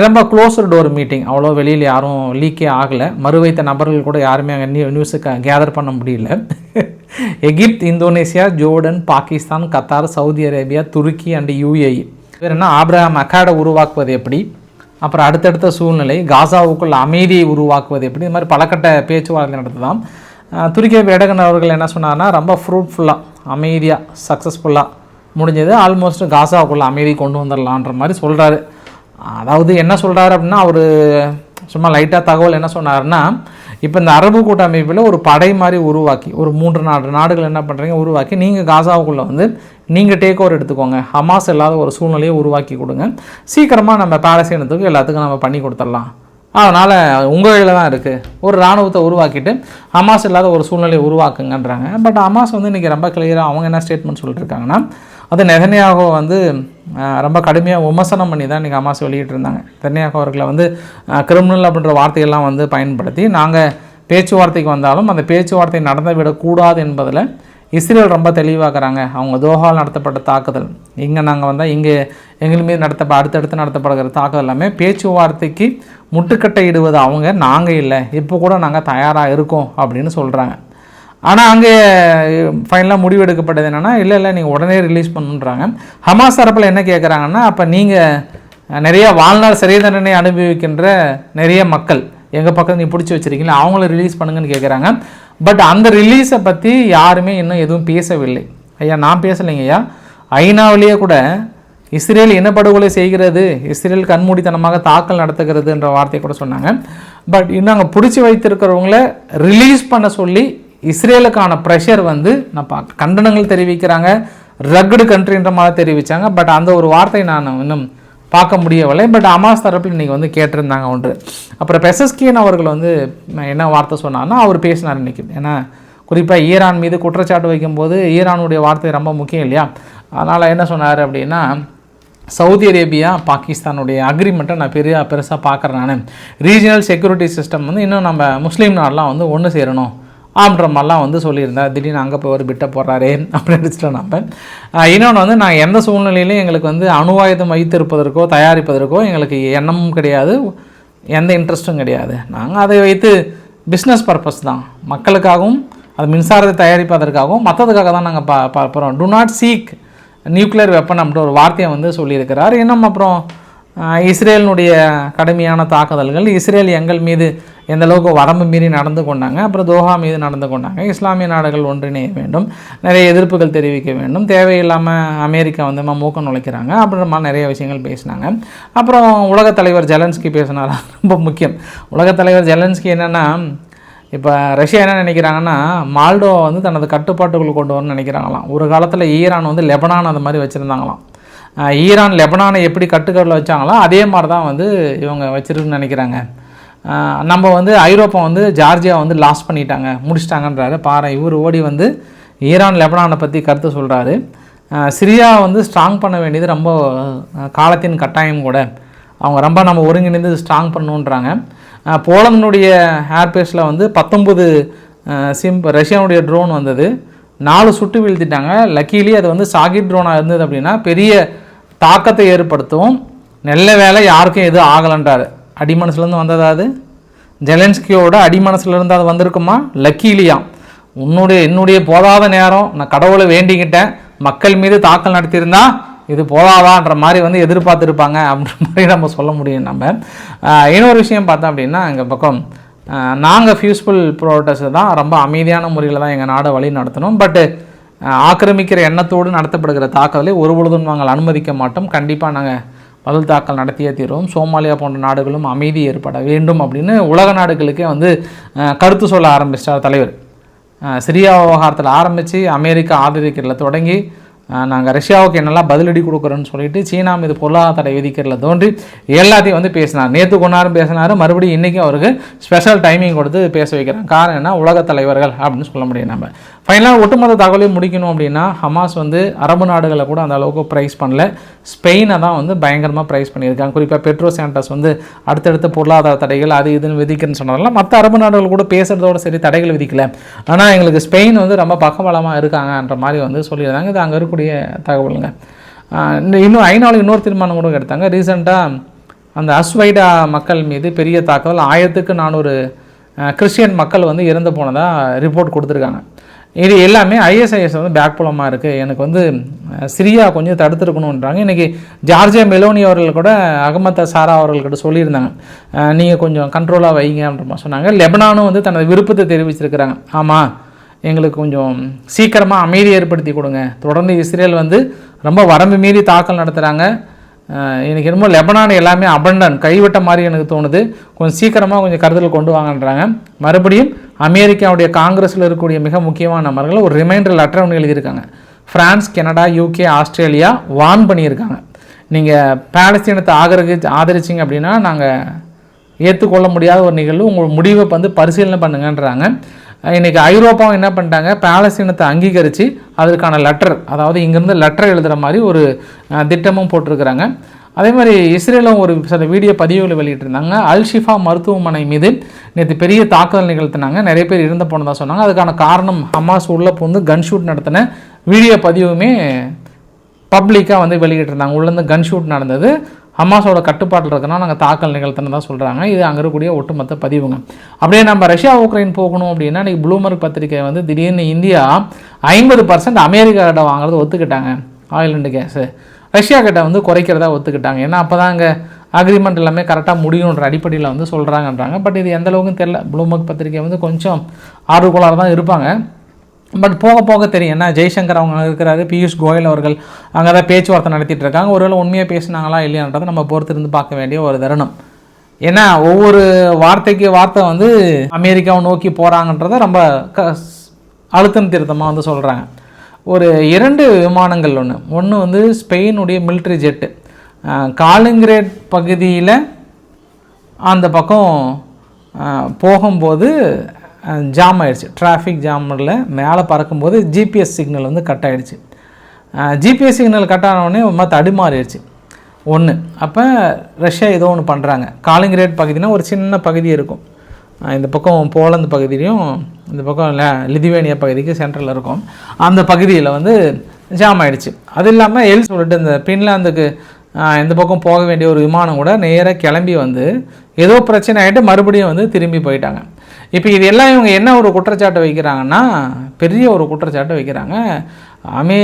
Speaker 1: ரொம்ப க்ளோஸர் டோர் மீட்டிங் அவ்வளோ வெளியில் யாரும் லீக்கே ஆகலை. மறுவைத்த நபர்கள் கூட யாருமே அங்கே நியூ நியூஸுக்கு கேதர் பண்ண முடியல. Egypt Indonesia Jordan Pakistan Qatar Saudi Arabia Turkey and UAE வேறு என்ன? ஆப்ரஹாம் அக்காடை உருவாக்குவது எப்படி? அப்புறம் அடுத்தடுத்த சூழ்நிலை காசாவுக்குள் அமைதியை உருவாக்குவது எப்படி? இது மாதிரி பலகட்ட பேச்சுவார்த்தை நடத்துதான் துருக்கிய வேடகன் அவர்கள் என்ன சொன்னார்னா ரொம்ப ஃப்ரூட்ஃபுல்லாக அமைதியாக சக்ஸஸ்ஃபுல்லாக முடிஞ்சது. ஆல்மோஸ்ட் காசாவுக்குள்ள அமைதி கொண்டு வந்துடலான்ற மாதிரி சொல்கிறாரு அதாவது என்ன சொல்கிறாரு அப்படின்னா அவர் சும்மா லைட்டாக தகவல் என்ன சொன்னாருன்னா இப்போ இந்த அரபு கூட்டமைப்பில் ஒரு படை மாதிரி உருவாக்கி ஒரு மூன்று நாடு நாடுகள் என்ன பண்ணுறீங்க உருவாக்கி நீங்கள் காசாவுக்குள்ளே வந்து நீங்கள் டேக் ஓவர் எடுத்துக்கோங்க. ஹமாஸ் இல்லாத ஒரு சூழ்நிலையை உருவாக்கி கொடுங்க. சீக்கிரமாக நம்ம பாலஸ்தீனத்துக்கு எல்லாத்துக்கும் நம்ம பண்ணி கொடுத்துடலாம். அதனால் உங்கள் கையில் தான் இருக்குது ஒரு இராணுவத்தை உருவாக்கிட்டு ஹமாஸ் இல்லாத ஒரு சூழ்நிலையை உருவாக்குங்கன்றாங்க. பட் ஹமாஸ் வந்து இன்றைக்கி ரொம்ப கிளியராக அவங்க என்ன ஸ்டேட்மெண்ட் சொல்லிட்டுருக்காங்கன்னா அது நெகனையாக வந்து ரொம்ப கடுமையாக விமர்சனம் பண்ணி தான் இன்றைக்கி ஹமாஸ் வெளியிட்டிருந்தாங்க. நெதன்யாகு அவர்களை வந்து கிரிமினல் அப்படின்ற வார்த்தையெல்லாம் வந்து பயன்படுத்தி நாங்கள் பேச்சுவார்த்தைக்கு வந்தாலும் அந்த பேச்சுவார்த்தை நடந்து விடக்கூடாது என்பதில் இஸ்ரேல் ரொம்ப தெளிவாக்குறாங்க. அவங்க தோஹால் நடத்தப்பட்ட தாக்குதல். இங்கே நாங்கள் வந்தால் இங்கே எங்கள் மீது நடத்த அடுத்தடுத்து நடத்தப்படுகிற தாக்குதல் எல்லாமே பேச்சுவார்த்தைக்கு முட்டுக்கட்டை இடுவது அவங்க நாங்கள் இல்லை. இப்போ கூட நாங்கள் தயாராக இருக்கோம் அப்படின்னு சொல்கிறாங்க ஆனால் அங்கே ஃபைனலாக முடிவெடுக்கப்பட்டது என்னென்னா இல்லை இல்லை நீங்கள் உடனே ரிலீஸ் பண்ணுன்றாங்க. ஹமாஸ் தரப்பில் என்ன கேட்குறாங்கன்னா அப்போ நீங்கள் நிறைய வாழ்நாள் சிறை தண்டனை அனுபவிக்கின்ற நிறைய மக்கள் எங்கள் பக்கம் நீ பிடிச்சி வச்சிருக்கீங்களா அவங்கள ரிலீஸ் பண்ணுங்கன்னு கேட்குறாங்க பட் அந்த ரிலீஸை பற்றி யாருமே இன்னும் எதுவும் பேசவில்லை. ஐயா நான் பேசலைங்க ஐயா. ஐநாவிலேயே கூட இஸ்ரேல் இனப்படுகொலை செய்கிறது இஸ்ரேல் கண்மூடித்தனமாக தாக்கல் நடத்துகிறதுன்ற வார்த்தையை கூட சொன்னாங்க. பட் இன்னும் அங்கே பிடிச்சி வைத்திருக்கிறவங்கள ரிலீஸ் பண்ண சொல்லி இஸ்ரேலுக்கான ப்ரெஷர் வந்து நான் பா கண்டனங்கள் தெரிவிக்கிறாங்க. ரக்குடு கண்ட்ரின்ற மாதிரி தெரிவித்தாங்க பட் அந்த ஒரு வார்த்தை நான் இன்னும் பார்க்க முடியவில்லை. பட் அமாஸ் தரப்பில் இன்றைக்கி வந்து கேட்டிருந்தாங்க ஒன்று. அப்புறம் பெசஸ்கியன் அவர்கள் வந்து என்ன வார்த்தை சொன்னார்னா அவர் பேசினார் இன்றைக்கி ஏன்னா குறிப்பாக ஈரான் மீது குற்றச்சாட்டு வைக்கும்போது ஈரானுடைய வார்த்தை ரொம்ப முக்கியம் இல்லையா? அதனால் என்ன சொன்னார் அப்படின்னா சவுதி அரேபியா பாகிஸ்தானுடைய அக்ரிமெண்ட்டை நான் பெரிய பெருசாக பார்க்குறேன் நான். ரீஜினல் செக்யூரிட்டி சிஸ்டம் வந்து இன்னும் நம்ம முஸ்லீம் நாடெலாம் வந்து ஒன்று சேரணும். அப்படின்ற மாதிரிலாம் வந்து சொல்லியிருந்தார் திடீர்னு அங்கே போய் ஒரு பிட்டை போடுறாரே அப்படின்னு நினச்சிட்டோம் நம்ம. இன்னொன்று வந்து நான் எந்த சூழ்நிலையிலையும் எங்களுக்கு வந்து அணுவாயுதம் வைத்திருப்பதற்கோ தயாரிப்பதற்கோ எங்களுக்கு எண்ணமும் கிடையாது எந்த இன்ட்ரெஸ்ட்டும் கிடையாது. நாங்கள் அதை வைத்து பிஸ்னஸ் பர்பஸ் தான். மக்களுக்காகவும் அது மின்சாரத்தை தயாரிப்பதற்காகவும் மற்றதுக்காக தான் நாங்கள் பா பார்க்குறோம் to not seek nuclear weapon அப்படின்ற ஒரு வார்த்தையை வந்து சொல்லியிருக்கிறார். இன்னும் அப்புறம் இஸ்ரேலினுடைய கடுமையான தாக்குதல்கள் இஸ்ரேல் எங்கள் மீது எந்த அளவுக்கு வரம்பு மீறி நடந்து கொண்டாங்க அப்புறம் தோஹா மீது நடந்து கொண்டாங்க. இஸ்லாமிய நாடுகள் ஒன்றிணைய வேண்டும் நிறைய எதிர்ப்புகள் தெரிவிக்க வேண்டும். தேவையில்லாமல் அமெரிக்கா வந்து நம்ம மூக்கம் நுழைக்கிறாங்க அப்படின்ற நிறைய விஷயங்கள் பேசினாங்க. அப்புறம் உலகத் தலைவர் ஜெலன்ஸ்கி பேசினாரா? ரொம்ப முக்கியம். உலகத் தலைவர் ஜெலன்ஸ்கி என்னென்னா இப்போ ரஷ்யா என்ன நினைக்கிறாங்கன்னா மால்டோவை வந்து தனது கட்டுப்பாட்டுக்குள் கொண்டு வரணும்னு நினைக்கிறாங்களாம். ஒரு காலத்தில் ஈரான் வந்து லெபனான் அந்த மாதிரி வச்சுருந்தாங்களாம். ஈரான் லெபனானை எப்படி கட்டுக்கட்டில் வச்சாங்களோ அதே மாதிரி தான் வந்து இவங்க வச்சிருக்குன்னு நினைக்கிறாங்க. நம்ம வந்து ஐரோப்பா வந்து ஜார்ஜியா வந்து லாஸ் பண்ணிட்டாங்க முடிச்சிட்டாங்கன்றாரு. பாரு இவர் ஓடி வந்து ஈரான் லெபனானை பற்றி கருத்து சொல்கிறாரு சிரியா வந்து ஸ்ட்ராங் பண்ண வேண்டியது ரொம்ப காலத்தின் கட்டாயம் கூட. அவங்க ரொம்ப நம்ம ஒருங்கிணைந்து ஸ்ட்ராங் பண்ணணுன்றாங்க. போலந்தனுடைய போலந்தினுடைய ஏர்பேஸில் வந்து பத்தொம்பது சிம் ரஷ்யாவுடைய ட்ரோன் வந்தது. நாலு சுட்டு வீழ்த்திட்டாங்க. லக்கீலி அது வந்து சாகிட் ட்ரோனாக இருந்தது அப்படின்னா பெரிய தாக்கத்தை ஏற்படுத்தும். நல்ல வேலை யாருக்கும் எதுவும் ஆகலைன்றாரு. அடிமனசுலேருந்து வந்ததா அது? ஜெலன்ஸ்கியோட அடிமனசுலேருந்து அது வந்திருக்குமா? லக்கீலியா. உன்னுடைய என்னுடைய போதாத நேரம் நான் கடவுளை வேண்டிக்கிட்டேன். மக்கள் மீது தாக்கல் நடத்தியிருந்தா இது போதாதான்ற மாதிரி வந்து எதிர்பார்த்துருப்பாங்க அப்படின்ற மாதிரி நம்ம சொல்ல முடியும் நம்ம. இன்னொரு விஷயம் பார்த்தோம் அப்படின்னா எங்கள் பக்கம் நாங்கள் ஃபியூஸ்ஃபுல் ப்ரோட்டஸ் தான் ரொம்ப அமைதியான முறையில் தான் எங்கள் நாடை வழி நடத்தணும். பட்டு ஆக்கிரமிக்கிற எண்ணத்தோடு நடத்தப்படுகிற தாக்குதலை ஒருபொழுதும் நாங்கள் அனுமதிக்க மாட்டோம். கண்டிப்பாக நாங்கள் பதில் தாக்கல் நடத்தியே தீர்வோம். சோமாலியா போன்ற நாடுகளும் அமைதி ஏற்பட வேண்டும் அப்படின்னு உலக நாடுகளுக்கே வந்து கருத்து சொல்ல ஆரம்பிச்சிட்டார் தலைவர். சிரியா விவகாரத்தில் ஆரம்பித்து அமெரிக்கா ஆதரிக்கிறதுல தொடங்கி நாங்கள் ரஷ்யாவுக்கு என்னெல்லாம் பதிலடி கொடுக்குறோன்னு சொல்லிட்டு சீனா மீது பொருளாதார தடை விதிக்கிறதுல தோன்றி எல்லாத்தையும் வந்து பேசினார். நேற்று கொண்டாரும் பேசினார். மறுபடியும் இன்றைக்கும் அவருக்கு ஸ்பெஷல் டைமிங் கொடுத்து பேச வைக்கிறாங்க காரணம் என்ன? உலக தலைவர்கள் அப்படின்னு சொல்ல முடியும் நம்ம. ஃபைனலாக ஒட்டுமொத்த தகவலையும் முடிக்கணும் அப்படின்னா ஹமாஸ் வந்து அரபு நாடுகளை கூட அந்த அளவுக்கு ப்ரைஸ் பண்ணல. ஸ்பெயினை தான் வந்து பயங்கரமாக ப்ரைஸ் பண்ணியிருக்காங்க. குறிப்பாக பெட்ரோ சாண்டஸ் வந்து அடுத்தடுத்த பொருளாதார தடைகள் அது இதுன்னு விதிக்கிறேன்னு சொன்னதெல்லாம் மற்ற அரபு நாடுகள் கூட பேசுகிறதோட சரி தடைகள் விதிக்கல. ஆனால் எங்களுக்கு ஸ்பெயின் வந்து ரொம்ப பக்கபலமாக இருக்காங்கன்ற மாதிரி வந்து சொல்லியிருந்தாங்க. இது அங்கே இருக்கக்கூடிய தகவலுங்க. இன்னும் இன்னும் ஐநாவில் இன்னொரு தீர்மானம் கூட எடுத்தாங்க. ரீசெண்டாக அந்த அஸ்வைடா மக்கள் மீது பெரிய தாக்குதல் ஆயிரத்துக்கு நானூறு கிறிஸ்டியன் மக்கள் வந்து இறந்து போனதாக ரிப்போர்ட் கொடுத்துருக்காங்க. இது எல்லாமே ஐஎஸ்ஐஎஸ் வந்து பேக் புலமாக இருக்குது எனக்கு வந்து சிரியா கொஞ்சம் தடுத்துருக்கணுன்றாங்க இன்றைக்கி ஜார்ஜியா மெலோனி அவர்கள் கூட அகமத் சாரா அவர்கள்கிட்ட சொல்லியிருந்தாங்க. நீங்கள் கொஞ்சம் கண்ட்ரோலாக வைங்கன்ற மாதிரி சொன்னாங்க. லெபனானும் வந்து தனது விருப்பத்தை தெரிவிச்சிருக்கிறாங்க. ஆமாம் எங்களுக்கு கொஞ்சம் சீக்கிரமாக அமைதி ஏற்படுத்தி கொடுங்க. தொடர்ந்து இஸ்ரேல் வந்து ரொம்ப வரம்பு மீறி தாக்கல் நடத்துகிறாங்க எனக்கு என்னமோ லெபனான் எல்லாமே அபண்டன் கைவிட்ட மாதிரி எனக்கு தோணுது. கொஞ்சம் சீக்கிரமாக கொஞ்சம் கருத்தில் கொண்டு வாங்கன்றாங்க. மறுபடியும் அமெரிக்காவுடைய காங்கிரஸில் இருக்கக்கூடிய மிக முக்கியமான நபர்கள் ஒரு ரிமைண்டர் லெட்டர் ஒன்று எழுதியிருக்காங்க. France Canada UK Australia warn பண்ணியிருக்காங்க. நீங்கள் பாலஸ்தீனத்தை ஆதரிச்சு ஆதரிச்சிங்க அப்படின்னா நாங்கள் ஏற்றுக்கொள்ள முடியாத ஒரு நிகழ்வு உங்கள் முடிவை வந்து பரிசீலனை பண்ணுங்கன்றாங்க. இன்றைக்கி ஐரோப்பாவும் என்ன பண்ணிட்டாங்க? பாலஸ்தீனத்தை அங்கீகரித்து அதற்கான லெட்டர் அதாவது இங்கேருந்து லெட்டர் எழுதுகிற மாதிரி ஒரு திட்டமும் போட்டிருக்கிறாங்க. அதே மாதிரி இஸ்ரேலும் ஒரு சில வீடியோ பதிவுகளை வெளியிட்டிருந்தாங்க. அல் ஷிஃபா மருத்துவமனை மீது நேற்று பெரிய தாக்குதல் நிகழ்த்தினாங்க. நிறைய பேர் இறந்து போனதாக சொன்னாங்க. அதுக்கான காரணம் ஹமாஸ் உள்ள பூந்து கன் ஷூட் நடத்தின வீடியோ பதிவுமே பப்ளிக்காக வந்து வெளியிட்டிருந்தாங்க. உள்ளேருந்து கன் ஷூட் நடந்தது. ஹமாஸோட கட்டுப்பாட்டில் இருக்குன்னா நாங்கள் தாக்கல் நிகழ்த்தினதா சொல்கிறாங்க இது அங்கே இருக்கக்கூடிய ஒட்டுமொத்த பதிவுங்க. அப்படியே நம்ம ரஷ்யா உக்ரைன் போகணும் அப்படின்னா இன்றைக்கி ப்ளூமர்க் பத்திரிக்கை வந்து திடீர்னு இந்தியா ஐம்பது பர்சன்ட் அமெரிக்கா கிட்ட வாங்குறது ஒத்துக்கிட்டாங்க. ஆயில் கேஸு ரஷ்யா கிட்ட வந்து குறைக்கிறதா ஒத்துக்கிட்டாங்க. ஏன்னா அப்போ தான் அங்கே அக்ரிமெண்ட் எல்லாமே கரெக்டாக முடியுன்ற அடிப்படையில் வந்து சொல்கிறாங்கன்றாங்க பட் இது எந்த அளவுக்கும் தெரில ப்ளூமர்க் பத்திரிக்கை வந்து கொஞ்சம் ஆர்வக்குள்ளாக தான் இருப்பாங்க. பட் போக போக தெரியும். என்ன ஜெய்சங்கர் அவங்க இருக்கிறாரு பியூஷ் கோயல் அவர்கள் அங்கே தான் பேச்சுவார்த்தை நடத்திட்டு இருக்காங்க. ஒருவேளை உண்மையாக பேசுனாங்களா இல்லையான்றதை நம்ம பொறுத்திருந்து பார்க்க வேண்டிய ஒரு தருணம். ஏன்னா ஒவ்வொரு வார்த்தைக்கு வார்த்தை வந்து அமெரிக்காவை நோக்கி போகிறாங்கன்றத ரொம்ப க அழுத்தம் திருத்தமாக வந்து சொல்கிறாங்க ஒரு இரண்டு விமானங்கள் ஒன்று ஒன்று வந்து ஸ்பெயினுடைய மிலிட்ரி ஜெட்டு காலிங்கிரேட் பகுதியில் அந்த பக்கம் போகும்போது ஜாம் ஆயிடுச்சு. டிராஃபிக் ஜாமில் மேலே பறக்கும்போது ஜிபிஎஸ் சிக்னல் வந்து கட் ஆயிடுச்சு. ஜிபிஎஸ் சிக்னல் கட் ஆனவுடனே ஒரு மாதிரி தடுமாறிடுச்சு. ஒன்று அப்போ ரஷ்யா ஏதோ ஒன்று பண்ணுறாங்க காலிங்கிரேட் பகுதினா ஒரு சின்ன பகுதி இருக்கும். இந்த பக்கம் போலந்து பகுதியிலையும் இந்த பக்கம் ல- லிதுவேனியா பகுதிக்கு சென்ட்ரலில் இருக்கும். அந்த பகுதியில் வந்து ஜாம் ஆகிடுச்சு அது இல்லாமல் எல் சொல்லிட்டு இந்த பின்லாந்துக்கு இந்த பக்கம் போக வேண்டிய ஒரு விமானம் கூட நேராக கிளம்பி வந்து ஏதோ பிரச்சனை ஆகிட்டு மறுபடியும் வந்து திரும்பி போயிட்டாங்க. இப்போ இது எல்லாம் இவங்க என்ன ஒரு குற்றச்சாட்டை வைக்கிறாங்கன்னா பெரிய ஒரு குற்றச்சாட்டை வைக்கிறாங்க. அமே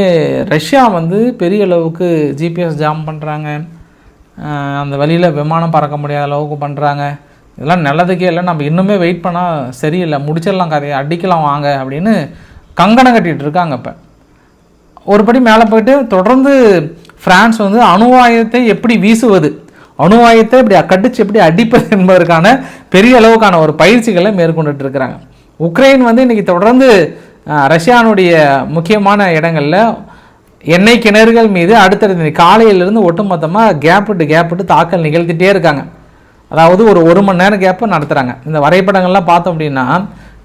Speaker 1: ரஷ்யா வந்து பெரிய அளவுக்கு ஜிபிஎஸ் ஜாம் பண்ணுறாங்க அந்த வழியில் விமானம் பறக்க முடியாத அளவுக்கு பண்ணுறாங்க இதெல்லாம் நல்லதுக்கே இல்லை. நம்ம இன்னுமே வெயிட் பண்ணால் சரியில்லை. முடிச்சிடலாம் கதையை. அடிக்கலாம் வாங்க அப்படின்னு கங்கணம் கட்டிகிட்டு இருக்காங்க இப்போ. ஒரு படி மேலே போயிட்டு தொடர்ந்து ஃப்ரான்ஸ் வந்து அணுவாயத்தை எப்படி வீசுவது அணுவாயத்தை இப்படி கடிச்சு எப்படி அடிப்பது என்பதற்கான பெரிய அளவுக்கான ஒரு பயிற்சிகளை மேற்கொண்டுட்டு இருக்கிறாங்க. உக்ரைன் வந்து இன்றைக்கி தொடர்ந்து ரஷ்யானுடைய முக்கியமான இடங்களில் எண்ணெய் கிணறுகள் மீது அடுத்தடுத்த காலையிலிருந்து ஒட்டுமொத்தமாக கேப் கேப்புட்டு தாக்கல் நிகழ்த்திட்டே இருக்காங்க. அதாவது ஒரு ஒரு மணி நேரம் கேப்பை நடத்துகிறாங்க இந்த வரைபடங்கள்லாம் பார்த்தோம் அப்படின்னா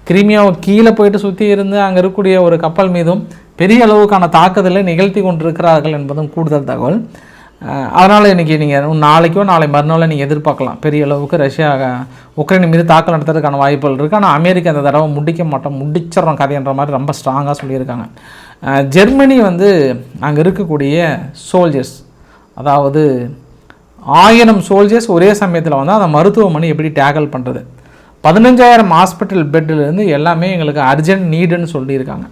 Speaker 1: கிரிமியாவை கீழே போயிட்டு சுற்றி இருந்து அங்கே இருக்கக்கூடிய ஒரு கப்பல் மீதும் பெரிய அளவுக்கான தாக்குதலை நிகழ்த்தி கொண்டிருக்கிறார்கள் என்பதும் கூடுதல் தகவல். அதனால் இன்றைக்கி நீங்கள் நாளைக்கோ நாளை மறுநாளோ நீங்கள் எதிர்பார்க்கலாம். பெரிய அளவுக்கு ரஷ்யா உக்ரைன் மீது தாக்கல் நடத்துறதுக்கான வாய்ப்புகள் இருக்குது ஆனால் அமெரிக்கா அந்த தடவை முடிக்க மாட்டோம். முடிச்சிடறோம் கதைன்ற மாதிரி ரொம்ப ஸ்ட்ராங்காக சொல்லியிருக்காங்க. ஜெர்மனி வந்து அங்கே இருக்கக்கூடிய சோல்ஜர்ஸ் அதாவது ஆயிரம் சோல்ஜர்ஸ் ஒரே சமயத்தில் வந்து அந்த மருத்துவமனை எப்படி டேக்கிள் பண்ணுறது பதினஞ்சாயிரம் ஹாஸ்பிட்டல் பெட்டிலேருந்து எல்லாமே எங்களுக்கு அர்ஜென்ட் நீடுன்னு சொல்லியிருக்காங்க.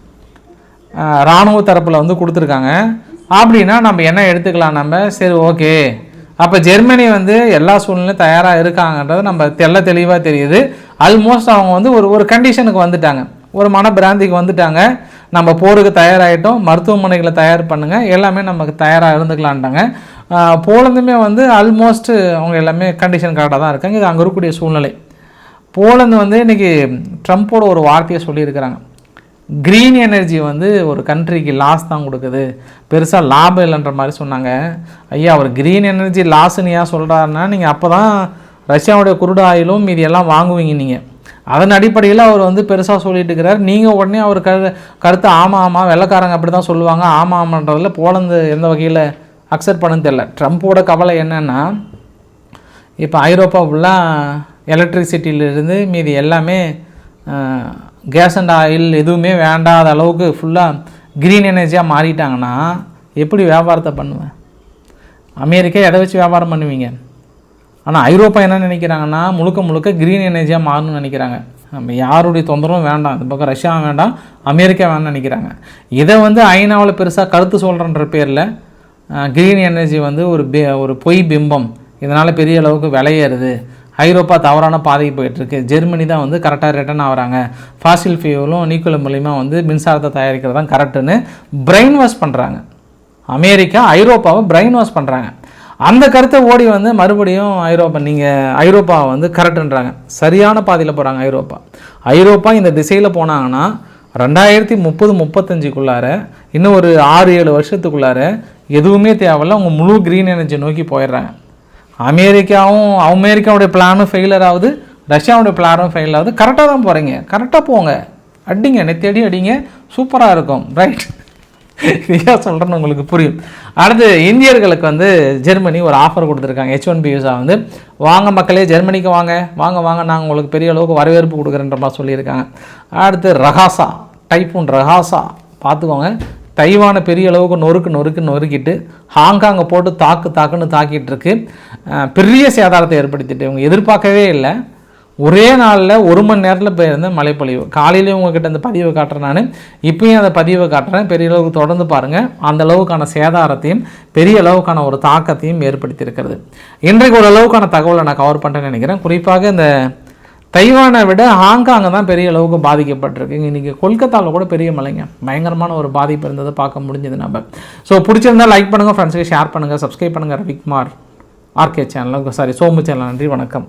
Speaker 1: இராணுவ ராணுவ தரப்பில் வந்து கொடுத்துருக்காங்க. அப்படின்னா நம்ம என்ன எடுத்துக்கலாம் நம்ம? சரி ஓகே அப்போ ஜெர்மனி வந்து எல்லா சூழ்நிலையும் தயாராக இருக்காங்கன்றது நம்ம தெள்ள தெளிவாக தெரியுது. ஆல்மோஸ்ட் அவங்க வந்து ஒரு ஒரு கண்டிஷனுக்கு வந்துட்டாங்க. ஒரு மனப்பிராந்திக்கு வந்துட்டாங்க. நம்ம போருக்கு தயாராகிட்டோம் மருத்துவமனைகளை தயார் பண்ணுங்கள் எல்லாமே நமக்கு தயாராக இருந்துக்கலான்ட்டாங்க போலந்துமே வந்து ஆல்மோஸ்ட் அவங்க எல்லாமே கண்டிஷன் கரெக்டாக தான் இருக்காங்க. இது அங்கே இருக்கக்கூடிய சூழ்நிலை. போலந்து வந்து இன்னைக்கு ட்ரம்ப்போட ஒரு வார்த்தையை சொல்லியிருக்கிறாங்க. க்ரீன் எனர்ஜி வந்து ஒரு கண்ட்ரிக்கு லாஸ் தான் கொடுக்குது. பெருசாக லாபம் இல்லைன்ற மாதிரி சொன்னாங்க. ஐயா அவர் க்ரீன் எனர்ஜி லாஸ்ன்னு ஏன் சொல்கிறாருன்னா நீங்கள் அப்போ தான் ரஷ்யாவுடைய குருடு ஆயிலும் மீதி எல்லாம் வாங்குவீங்க நீங்கள் அதன் அடிப்படையில் அவர் வந்து பெருசாக சொல்லிட்டு இருக்கிறார். நீங்கள் உடனே அவர் கரு கருத்து ஆமாம் ஆமாம் வெள்ளைக்காரங்க அப்படி தான் சொல்லுவாங்க. ஆமாம் ஆமான்றதில் போலந்து எந்த வகையில் அக்செப்ட் பண்ண தெரில ட்ரம்ப்போட கவலை என்னென்னா இப்போ ஐரோப்பா ஃபுல்லாக எலக்ட்ரிசிட்டியிலிருந்து மீதி எல்லாமே கேஸ் அண்ட் ஆயில் எதுவுமே வேண்டாத அளவுக்கு ஃபுல்லாக க்ரீன் எனர்ஜியாக மாறிட்டாங்கன்னா எப்படி வியாபாரத்தை பண்ணுவேன்? அமெரிக்கா எதை வச்சு வியாபாரம் பண்ணுவீங்க? ஆனால் ஐரோப்பா என்ன நினைக்கிறாங்கன்னா முழுக்க முழுக்க க்ரீன் எனர்ஜியாக மாறணும்னு நினைக்கிறாங்க. நம்ம யாருடைய தொந்தரவும் வேண்டாம். இந்த பக்கம் ரஷ்யா வேண்டாம். அமெரிக்கா வேண்டாம்னு நினைக்கிறாங்க. இதை வந்து ஐநாவில் பெருசாக கருத்து சொல்கிறன்ற பேரில் க்ரீன் எனர்ஜி வந்து ஒரு பி ஒரு பொய் பிம்பம். இதனால் பெரிய அளவுக்கு விலையேறுது ஐரோப்பா தவறான பாதைக்கு போயிட்டுருக்கு. ஜெர்மனி தான் வந்து கரெக்டாக ரிட்டர்ன் ஆகிறாங்க. ஃபாசில் ஃபியூலும் நீக்குவல் மூலிமா வந்து மின்சாரத்தை தயாரிக்கிறது தான் கரெக்டுன்னு பிரெயின் வாஷ் பண்ணுறாங்க அமெரிக்கா ஐரோப்பாவை பிரெயின் வாஷ் பண்ணுறாங்க அந்த கருத்தை ஓடி வந்து மறுபடியும் ஐரோப்பா நீங்கள் ஐரோப்பாவை வந்து கரெக்டுன்றாங்க சரியான பாதையில் போகிறாங்க ஐரோப்பா. ஐரோப்பா இந்த திசையில் போனாங்கன்னா ரெண்டாயிரத்தி முப்பது முப்பத்தஞ்சுக்குள்ளார இன்னும் ஒரு ஆறு ஏழு வருஷத்துக்குள்ளார எதுவுமே தேவையில்ல. அவங்க முழு க்ரீன் எனர்ஜி நோக்கி போயிடுறாங்க அமெரிக்காவும் அமெரிக்காவுடைய பிளானும் ஃபெயிலர் ஆகுது. ரஷ்யாவுடைய பிளானும் ஃபெயில் ஆகுது. கரெக்டாக தான் போகிறீங்க கரெக்டாக போங்க. அடிங்க. நெத்தடி அடிங்க. சூப்பராக இருக்கும். ரைட் ஐயா சொல்கிறேன்னு உங்களுக்கு புரியும். அடுத்து இந்தியர்களுக்கு வந்து ஜெர்மனி ஒரு ஆஃபர் கொடுத்துருக்காங்க. ஹெச் ஒன் பி விசா வந்து. வாங்க மக்களே ஜெர்மனிக்கு வாங்க. வாங்க வாங்க. நாங்கள் உங்களுக்கு பெரிய அளவுக்கு வரவேற்பு கொடுக்குறேன்ற மாதிரி சொல்லியிருக்காங்க. அடுத்து ரகாசா. டைப்பூன் ரகாசா. பார்த்துக்கோங்க. தைவானை பெரிய அளவுக்கு நொறுக்கு நொறுக்கு நொறுக்கிட்டு ஹாங்காங்கை போட்டு தாக்கு தாக்குன்னு தாக்கிட்டு இருக்கு பெரிய சேதாரத்தை ஏற்படுத்திட்டு இவங்க எதிர்பார்க்கவே இல்லை. ஒரே நாளில் ஒரு மணி நேரத்தில் போயிருந்த மழைப்பொழிவு. காலையிலேயே உங்ககிட்ட அந்த பதிவை காட்டுறேன் நான். இப்பயும் அந்த பதிவை காட்டுறேன். பெரிய அளவுக்கு தொடர்ந்து பாருங்கள் அந்த அளவுக்கான சேதாரத்தையும் பெரிய அளவுக்கான ஒரு தாக்கத்தையும் ஏற்படுத்தியிருக்கிறது. இன்றைக்கு ஒரு அளவுக்கான தகவலை நான் கவர் பண்ணுறேன்னு நினைக்கிறேன். குறிப்பாக இந்த தைவானை விட ஹாங்காங் தான் பெரிய அளவுக்கு பாதிக்கப்பட்டிருக்கு. இன்றைக்கி கொல்கத்தாவில் கூட பெரிய மலைங்க. பயங்கரமான ஒரு பாதிப்பு இருந்ததை பார்க்க முடிஞ்சது நம்ம. ஸோ பிடிச்சிருந்தா லைக் பண்ணுங்கள் ஃப்ரெண்ட்ஸுக்கு ஷேர் பண்ணுங்கள் சப்ஸ்கிரைப் பண்ணுங்கள் ரவிக்குமார் ஆர்கே சேனலுக்கு சாரி சோமு சேனல் நன்றி வணக்கம்.